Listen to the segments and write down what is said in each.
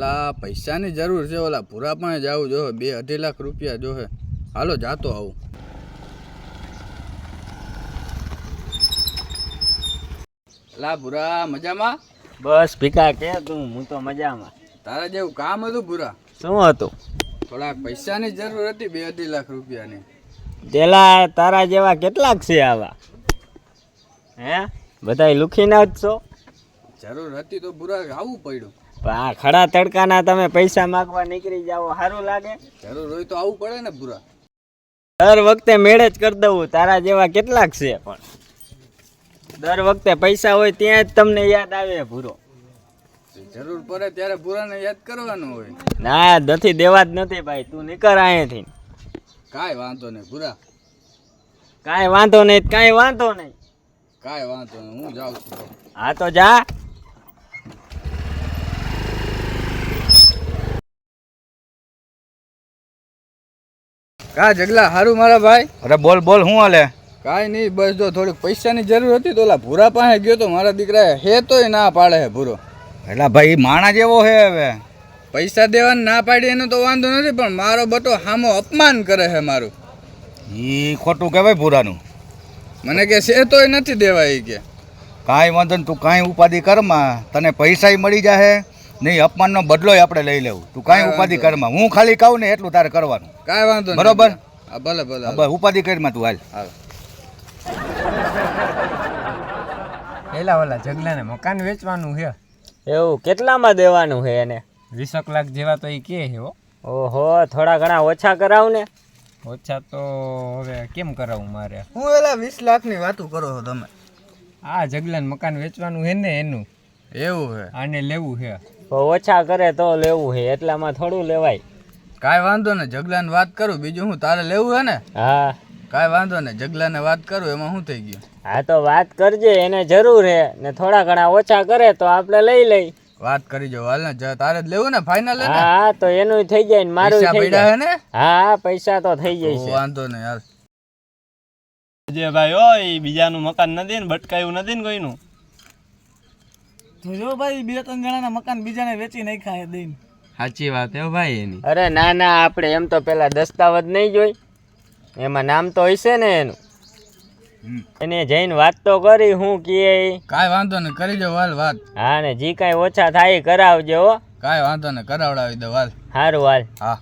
લા પૈસાની જરૂર છે ઓલા પૂરા પણ જવું જોહે બે અઢી લાખ રૂપિયા જોહે હાલો જાતો આવું. લા ભૂરા મજામાં? બસ ભીખા કે તું હું તો મજામાં. તારા જેવું કામ હતું ભૂરા? શું હતું? થોડાક પૈસાની જરૂર હતી બે અઢી લાખ રૂપિયાની. પેલા તારા જેવા કેટલાક છે આવા? હે? બધાય લુખીના જ છો? જરૂર હતી તો ભૂરા આવવું પડ્યું. આ ખડા તડકાના તમે પૈસા માગવા નીકળી જાઓ સારું લાગે. જરૂર હોય તો આવવું પડે ને ભૂરા. દર વખતે મેળે જ કરી દઉં તારા જેવા કેટલાક છે પણ. દર વખતે પૈસા હોય ત્યાં જ તમને યાદ આવે ભૂરો. જરૂર પડે ત્યારે ભૂરાને યાદ કરવાનું હોય. ના નથી દેવા જ નથી ભાઈ તું નીકળ અહીંયાથી. કાંઈ વાંધો નહીં ભૂરા. કાંઈ વાંધો નહીં કાંઈ વાંધો નહીં. કાંઈ વાંધો નહીં હું જાઉં છું. હા તો જા. કા જગલા હારું મારા ભાઈ? અરે બોલ બોલ શું હાલે? કાંઈ નહીં બસ જો થોડીક પૈસાની જરૂર હતી તો ઓલા ભૂરા પાસે ગયો તો મારા દીકરાએ હે તોય ના પાડે હે ભૂરો. એટલે ભાઈ માણા જેવો છે હવે. પૈસા દેવાનું ના પાડી એનો તો વાંધો નથી પણ મારો બટો હામો અપમાન કરે છે મારું. એ ખોટું કહેવાય ભૂરાનું. મને કે છે તોય નથી દેવાય એ કે. કાંઈ વાંધો નહીં તું કાંઈ ઉપાધિ કરમાં તને પૈસાય મળી જાય નહીં અપમાનનો બદલો આપણે લઈ લેવું. તું કાંઈ કાંઈ ઉપાધિ કરમાં હું ખાલી કહું ને એટલું તારે કરવાનું. કાંઈ વાંધો નહીં. બરોબર. ભલે ભલે ઉપાધિ કરમાં તું હાલ. હાલ. પેલા ઓલા જગલાને મકાન વેચવાનું છે. એવું કેટલામાં દેવાનું છે એને? વીસક લાખ જેવા તો એ કે છે હો. ઓહો થોડા ઘણા ઓછા કરાવ ને? ઓછા તો હવે કેમ કરાવું મારે? હું એલા વીસ લાખની વાતો કરો છો તમે? આ જગલાને મકાન વેચવાનું છે ને એનું? એવું છે. આને લેવું છે. તો ઓછા કરે તો લેવું છે એટલામાં થોડું લેવાય. કાંઈ વાંધો ને જગલાને વાત કરું બીજું હું તારે લેવું હે ને? હા. કાંઈ વાંધો ને જગલાને વાત કરું એમાં શું થઈ ગયું? હા તો વાત કરજે એને જરૂર હે. ને થોડા ઘણા ઓછા કરે તો આપણે લઈ લઈ. વાત કરી જો હાલ ને તારે જ લેવું ને ફાઇનલ હા હા તો એનું થઈ જાય ને મારું પૈસા થઈ જાય. હે ને? હા પૈસા તો થઈ જાય છે. વાંધો ને યાર જે ભાઈ ઓય બીજાનું મકાન નથી ને બટકાયું નથી ને કોઈનું? સાચી વાત હે ભાઈ એની. અરે ના ના આપણે એમ તો પેલા દસ્તાવેજ નહીં જોઈ. એમાં નામ તો હશે ને એનું. એને જઈને વાત તો કરી હું કે કાંઈ વાંધો નહીં કરી જો વાલ વાત. હા ને જી કાંઈ ઓછા થાય એ કરાવજો હો. કાંઈ વાંધો નહીં કરાવડાવી દો વાલ. સારું વાલ. હા.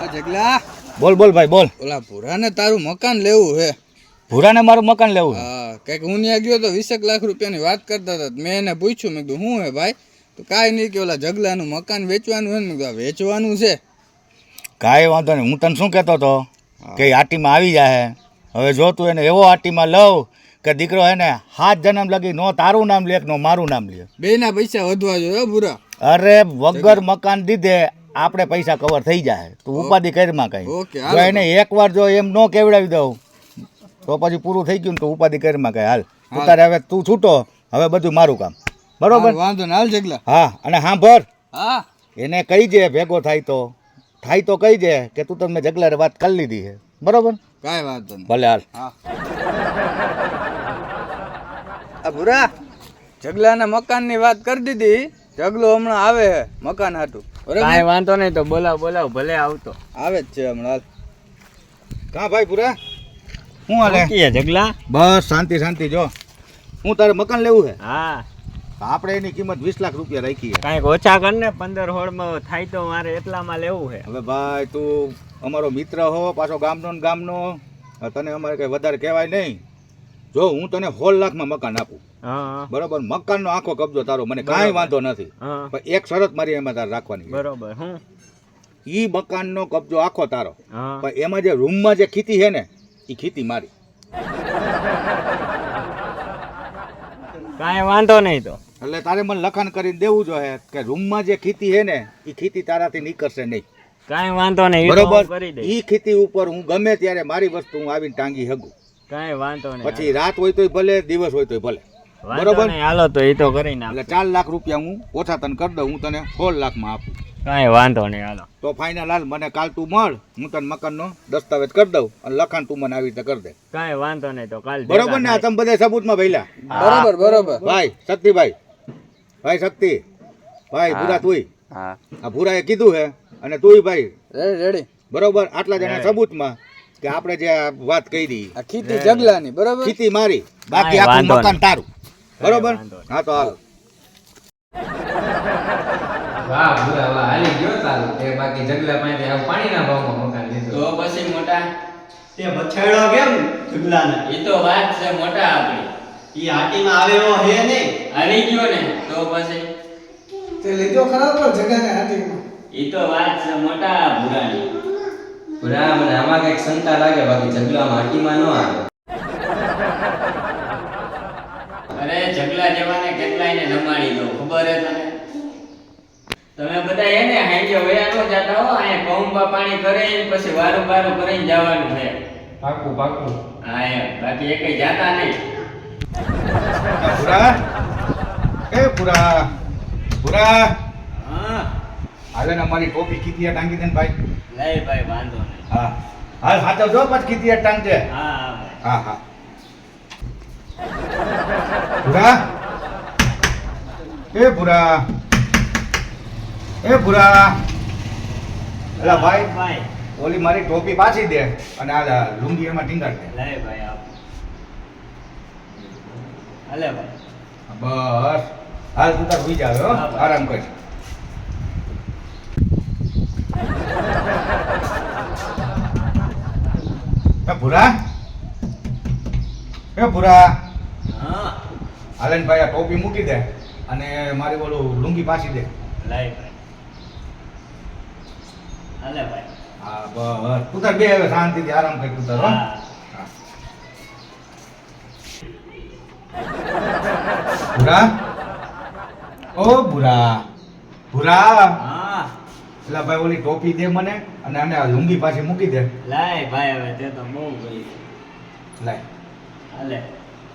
આ જગલા. બોલ બોલ ભાઈ બોલ. ઓલા પુરાને તારું મકાન લેવું હે. ભૂરાને મારું મકાન લેવું. હા કંઈક હું ત્યાં ગયો તો વીસેક લાખ રૂપિયાની વાત કરતા હતા. મેં એને પૂછ્યું મેં કીધું શું હે ભાઈ? તો કાંઈ નહીં કે ઓલા જગલાનું મકાન વેચવાનું હોય ને મેં કીધું વેચવાનું છે. કાંઈ વાંધો નહીં. હું તને શું કહેતો હતો? કે આટીમાં આવી જાય હવે જો તું એને એવો આટીમાં લઉં કે દીકરો એને હાથ જન્મ લગી નો તારું નામ લે નો મારું નામ લે. બેયના પૈસા વધવા જોઈએ હો ભૂરા. અરે વગર મકાન દીધે આપણે પૈસા કવર થઈ જાય તું ઉપાધિ કરીમાં કઈ. એને એકવાર જો એમ ન કેવડાવી દઉં તો પછી પૂરું થઈ ગયું ને તો ઉપાધિ કરીમાં કઈ હાલ. તું તારે હવે તું છૂટો. હવે બધું મારું કામ. બરોબર? વાંધો ને હાલ જગલા. હા અને સાંભળ હા. એને કહી જે ભેગો થાય તો. થાય તો કહી જે કે તું તમે જગલારે વાત કરી લીધી છે. બરોબર? કાંઈ વાંધો નહીં. ભલે હાલ. હા. ભૂરા જગલાના મકાનની વાત કરી દીધી. જગલો હમણાં આવે છે મકાન હાટું. કાંઈ વાંધો નહીં તો બોલાવ બોલાવ ભલે આવતો. આવે જ છે હમણાં હાલ. કાં ભાઈ પૂરા શું હાલે કે જગલા. બસ શાંતિ શાંતિ જો. હું તારે મકાન લેવું છે? હા. આપણે એની કિંમત વીસ લાખ રૂપિયા રાખી છે. કાંઈક ઓછા કર ને પંદર હોળમાં થાય તો મારે એટલામાં લેવું છે. હવે ભાઈ તું અમારો મિત્ર હો પાછો ગામનો ને ગામનો. તને અમારે કઈ વધારે કહેવાય નહીં. જો હું તને સોળ લાખમાં મકાન આપું. હા બરોબર? મકાનનો આખો કબજો તારો મને કાંઈ વાંધો નથી. પણ એક શરત મારી એમાં તારે રાખવાની બરોબર હું? ઈ મકાનનો કબજો આખો તારો. હા. પણ એમાં જે રૂમમાં જે ખીતી છે ને એ ખેતી મારી. કાંઈ વાંધો નહીં તો. એટલે તારે મને લખાણ કરીને દેવું જોઈએ કે રૂમમાં જે ખીતી છે ને એ ખીતી તારાથી નીકળશે નહીં. કાંઈ વાંધો નહીં બરોબર? એ ખેતી ઉપર હું ગમે ત્યારે મારી વસ્તુ હું આવીને ટાંગી શકું. કાંઈ વાંધો નહીં પછી રાત હોય તોય ભલે દિવસ હોય તોય ભલે. બરોબર. હાલો તો એ તો કરી નાખ એટલે ચાર લાખ રૂપિયા હું ઓછા તને કરી દઉં હું તને સોળ લાખમાં આપું. કાંઈ વાંધો નહીં હાલો. તો ફાઇનલ હાલ મને કાલ તું મળ હું તને મકાનનો દસ્તાવેજ કરી દઉં અને લખાણ તું મને આવી રીતે કરી દે. કાંઈ વાંધો નહીં તો કાલ બરોબર ને? આ તમે બધા સબૂતમાં ભઈલા બરોબર બરોબર. ભાઈ શક્તિભાઈ. ભાઈ શક્તિ. ભાઈ. ભૂરા તુંય. હા. આ ભૂરાએ કીધું હે અને તુંય ભાઈ. Ready ready. બરોબર? આટલા જણા સબૂતમાં કે આપણે જે વાત કરી. આ ખીતી જગલાની બરોબર? ખીતી મારી. બાકી આપણું મકાન તારું. બરોબર? હા તો હાલ. વાહ બુરા વાહ. હાલી ગયો તારું તે બાકી જગલા પાસે આ પાણીના ભાવમાં મકાન લીધું. તો પછી મોટા તે બછેડો કેમ જુગલાને? એ તો વાત છે મોટા આપણી. ઈ હાટીમાં આવેલો હે ને? આવી ગયો ને તો પછી? તે લીધો ખરાબ પણ જગાને હાથીમાં એ તો વાત છે મોટા ભૂરાની. ભૂરા મને આમાં કંઈક શંકા લાગે બાકી જગલા માટીમાં ન આવે. અરે જગલા જેવાને કેટલાયને નમાડી દો ખબર હે તને? તમે બધા એને હાંજે વયા નો જાતા હો અહીંયા કૌંબા પાણી કરે પછી વારું બારું કરીને જવાનું છે. પાકું પાકું હા એમ. બાકી એકે જાતા નહીં. પુરા? એ પુરા? પુરા? હા. હાલે ને અમારી ટોપી કીધી ટાંગી દે ને ભાઈ. લઈ ભાઈ વાંધો નહીં. હા. હાલ હાથો જો પછી કીધી ટાંગજે. હા હા હા હા. ભૂરા એ ભૂરા એ ભૂરા એલા ભાઈ ભાઈ. ઓલી મારી ટોપી પાછી દે અને આ લુંગી એમાં ટીંગાડ દે. લે ભાઈ આપ. હાલે ભાઈ. બસ. હાલ તું તાર સુઈ જાવ હો. આરામ કર. એ ભૂરા. એ ભૂરા. હા. હાલે ભાઈ આ ટોપી મૂકી દે અને મારી ઓલું લુંગી પાછી દે. લાય ભાઈ. હાલે ભાઈ. હા બસ. તું તાર બે હવે શાંતિથી આરામ કર તું તાર હા. ભૂરા? ઓ ભૂરા. ભૂરા. હા. એટલે ભાઈ ઓલી ટોપી દે મને અને આને આ લુંગી પાછી મૂકી દે. લાય ભાઈ હવે તે તો બહુ ગઈ. લાય. હાલે.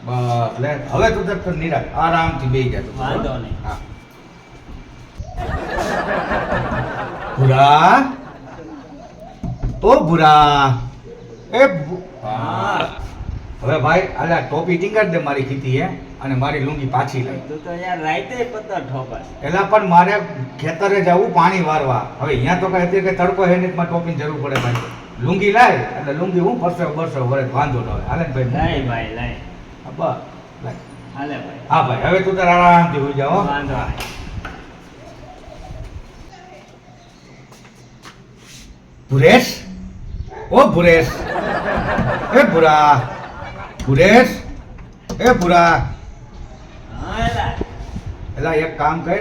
બસ લે. હવે તું તરત નિરાશ આરામથી બેસી જા તું. વાંધો નહીં. હા. ભૂરા? ઓ ભૂરા. એ હવે ભાઈ આલે ટોપી ટીંગાડ દે મારી કીધી હે? અને મારી લુંગી પાછી લઈ. તું તો યાર રાઈતે પત્તર ઠોકસ એલા પણ મારે ખેતરે જવું પાણી વારવા. હવે અહીંયા તો કઈ અત્યારે કઈ તડકો હે મારે ટોપીની જરૂર પડે ભાઈ. લુંગી લાય એટલે લુંગી હું પરસો બરસો વરે વાંધો ન આવે. હાલે ભાઈ? લાય ભાઈ લાય. હા, બસ. લાય. હાલે ભાઈ. હા ભાઈ હવે તું તાર આરામથી હોઈ જાઓ વાંધો ભુરેશ ઓ ભુરેશ. એ ભુરા. ભુરેશ. એ ભુરા. હા એલા એક કામ કર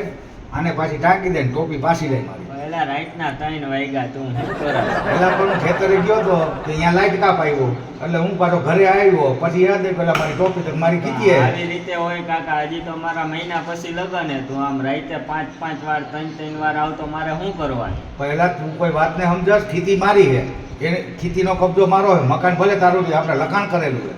આને પાછી ટાંકી દે ને ટોપી પાછી લઈ મારી. પહેલા રાઈટના ત્રણ વાગ્યા તું પેલા પણ હું ખેતરે ગયો તો કે અહીંયા લાઈટ કાપ આવ્યો. એટલે હું પાછો ઘરે આવ્યો. પછી યાદ એ પેલા મારી ટોપી તો મારી કીધી હે. આવી રીતે હોય કાકા. હજી તો મારા મહિના પછી લગન હે. તું આમ રાઈતે પાંચ પાંચ વાર ત્રણ ત્રણ વાર આવતો મારે શું કરવાનું? પહેલા તું કોઈ વાતને સમજસ સ્થિતિ મારી છે એને ખેતીનો કબજો મારો હોય મકાન ભલે તારું છે આપણે લખાણ કરેલું છે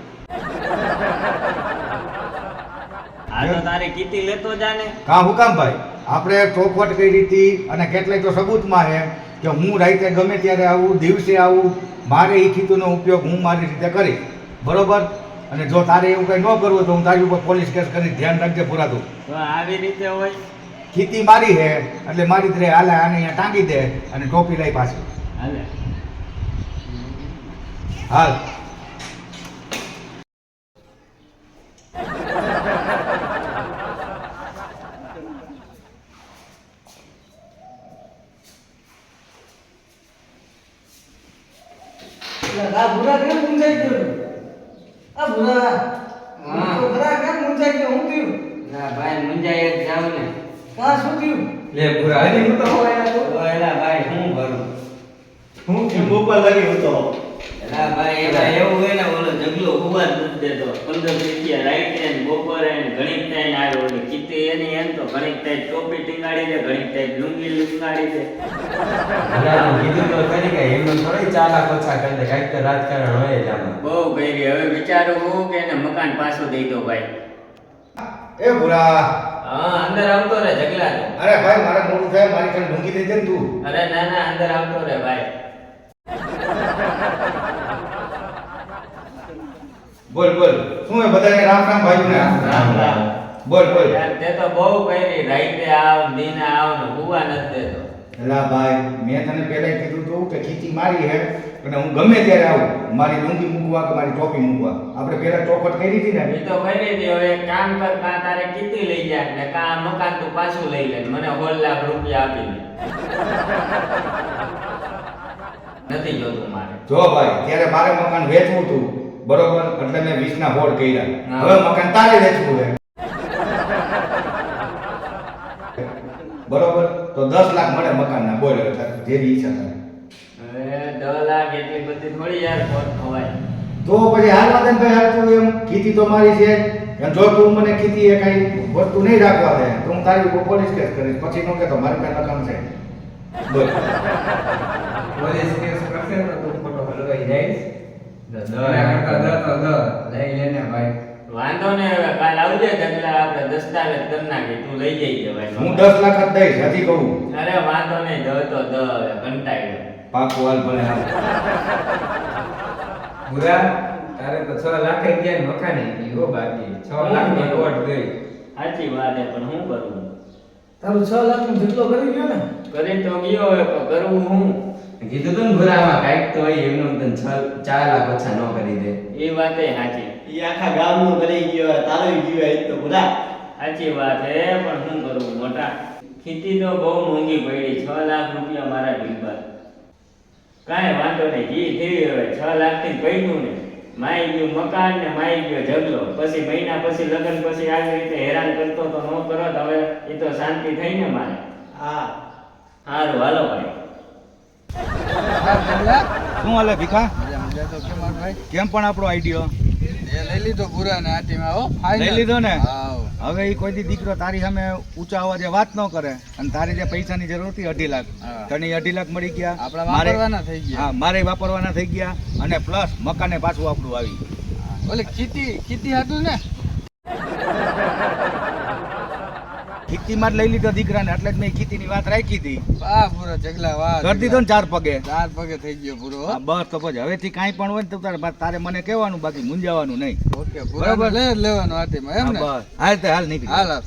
આ તો તારે કીટી લેતો જાને કા હુકામ ભાઈ? આપણે ચોખવટ કરી હતી અને કેટલાય તો સબૂતમાં છે કે હું રાતે ગમે ત્યારે આવું દિવસે આવું મારે એ ખેતીનો ઉપયોગ હું મારી રીતે કરીશ બરોબર? અને જો તારે એવું કંઈ ન કરવું તો હું તારી ઉપર પોલીસ કેસ કરી ધ્યાન રાખજે પૂરાતું આવી રીતે હોય. ખીતી મારી છે એટલે મારી રીતે હાલે આને અહીંયા ટાંકી દે અને ટોપી લઈ પાછી. હાલે. હાલ. આ ભૂરા કેમ મૂંઝાઈ ગયો તું? આ ભૂરા. હા. તો ખરા કેમ મૂંઝાઈ ગયો? હું થયું ના ભાઈ મુંજાઈ જ જાવ ને. કા શું થયું લે ભૂરા. હજી હું તો હોય તો એલા ભાઈ હું ભરું? હું કેમ ઉપર લગી હતો એલા ભાઈ એમાં એવું હોય ને ઓલો જગલો ખુબજ નથી દેતો પંદર રૂપિયા રાઈટે ને બપોરે ઘણીક ટાઈમ ઓલી એની એમ તો ઘણીક ટાઈમ ટોપી ટીંગાડી દે ઘણીક ટાઈમ લુંગી લુંગાડી દે. કીધું તો ખરી કે એમને થોડી ચાલા ઓછા કરી દે કાંઈક તો રાજકારણ હોય જ આમાં. બહુ હવે વિચારું હું કે એને મકાન પાછું દઈ દો ભાઈ. એ ભૂરા હા અંદર આવતો રે જગલા અરે ભાઈ મારે મોડું થાય મારી ખાન ઢૂંગી દે ને તું. અરે ના ના અંદર આવતો રે ભાઈ. બોલ બોલ. શું હે બધાને? રામ રામ ભાઈઓને? રામ રામ બોલ બોલ. યાર તે તો બહુ કરી રાઈતે આવ દિને આવ ને હુવા નથી દેતો. એલા ભાઈ મેં તને પહેલા કીધું તું કે ખીચી મારી હે અને હું ગમે ત્યારે આવું. મારી લુંગી મૂકવા કે મારી ટોપી મૂકવા? આપણે પહેલા ચોખટ કરી હતી ને? એ તો કરી દે હવે એક કામ કર કાં તારે કીધી લઈ જાય ને કાં આ મકાન તું પાછું લઈ લે ને મને હોલ લાખ રૂપિયા આપી દે. નથી જોતું મારે. જો ભાઈ ત્યારે મારે મકાન વેચવું હતું. બરોબર? એટલે મેં વીસના હોડ કર્યા. હવે મકાન તારે વેચવું છે. બરોબર? તો દસ લાખ મળે મકાનના બોલ હવે જેવી ઈચ્છા થાય. દસ લાખ એટલી બધી થોડી યાર ખવાય. તો પછી હાલવા દે ને હાલ હાલતું એમ ખેતી તો મારી છે. જો તું મને ખેતી એ કઈ વસ્તુ નહીં રાખવા દે તો હું તારી પોલીસ કેસ કરીશ. પછી નો કહેતો મારી પાસે રકમ છે. બોલ. પોલીસ કેસ કરશે ને તો ખોટો હલવાઈ જઈશ લઈ લેને ભાઈ. વાંધો ને હવે કાલ આવજે જગલા આપણે દસ્તાવેજ કરી નાખી તું લઈ જઈ ભાઈ. હું દસ લાખ જ દઈશ હજી કહું. અરે વાંધો નહીં દ તો દ ગયો. પાકું હાલ ભલે હાલ. તારે તો છ લાખ ગયા મકાને ગઈ હો બાકી. છ લાખની કોટ ગઈ સાચી વાત છે પણ શું કરવું તારું છ લાખનું જેટલો કરી ગયો ને. કરી તો ગયો હવે પણ કરવું હું? કીધું તું ને ભૂરામાં કાંઈક તો એમનો તન ચાર લાખ ઓછા ન કરી દે. એ વાત એ સાચી. એ આખા ગામનું ભરી ગયો તારો ગયો એ તો બધા સાચી વાત હે પણ શું કરું મોટા? ખેતી તો બહુ મોંઘી પડી છ લાખ રૂપિયા મારા ભીગવા કાંઈ વાંધો નહીં ઘી થઈ હવે છ લાખથી પડ્યું ને માઈ ગયું મકાન ને માઈ ગયો ઝગલો પછી મહિના પછી લગ્ન પછી આવી રીતે હેરાન કરતો તો ન કરો હવે એ તો શાંતિ થઈ ને મારે. હા. સારું હાલો ભાઈ? શું હાલે ભીખા? કેમ પણ આપણો આઈડિયો લઈ લીધો પૂરા ને? આ ટીમ હો લઈ લીધો ને? હવે એ કોઈ દીકરો તારી સામે ઊંચા અવાજે વાત ન કરે અને તારી જે પૈસાની જરૂર હતી અઢી લાખ. તને અઢી લાખ મળી ગયા. આપણા મારે- વાપરવાના થઈ ગયા. હા મારે વાપરવાના થઈ ગયા અને પ્લસ મકાને પાછું આપણું આવી. ઓલે ખીતી ખીતી હતું ને? ખેતીમાં જ લઈ લીધો દીકરાને એટલે જ મેં ખીતીની વાત રાખી હતી. વાહ પૂરો જગલા વાહ કરી દીધો ને ચાર પગે. ચાર પગે થઈ ગયો પૂરો હા, બસ તો પછી હવેથી કાંઈ પણ હોય ને તો તારે તારે મને કહેવાનું બાકી મૂંઝાવાનું નહીં. ઓકે બરાબર. લેવાનું આ એમ ને? હાલ હાલ નીકળી હાલ હાલ.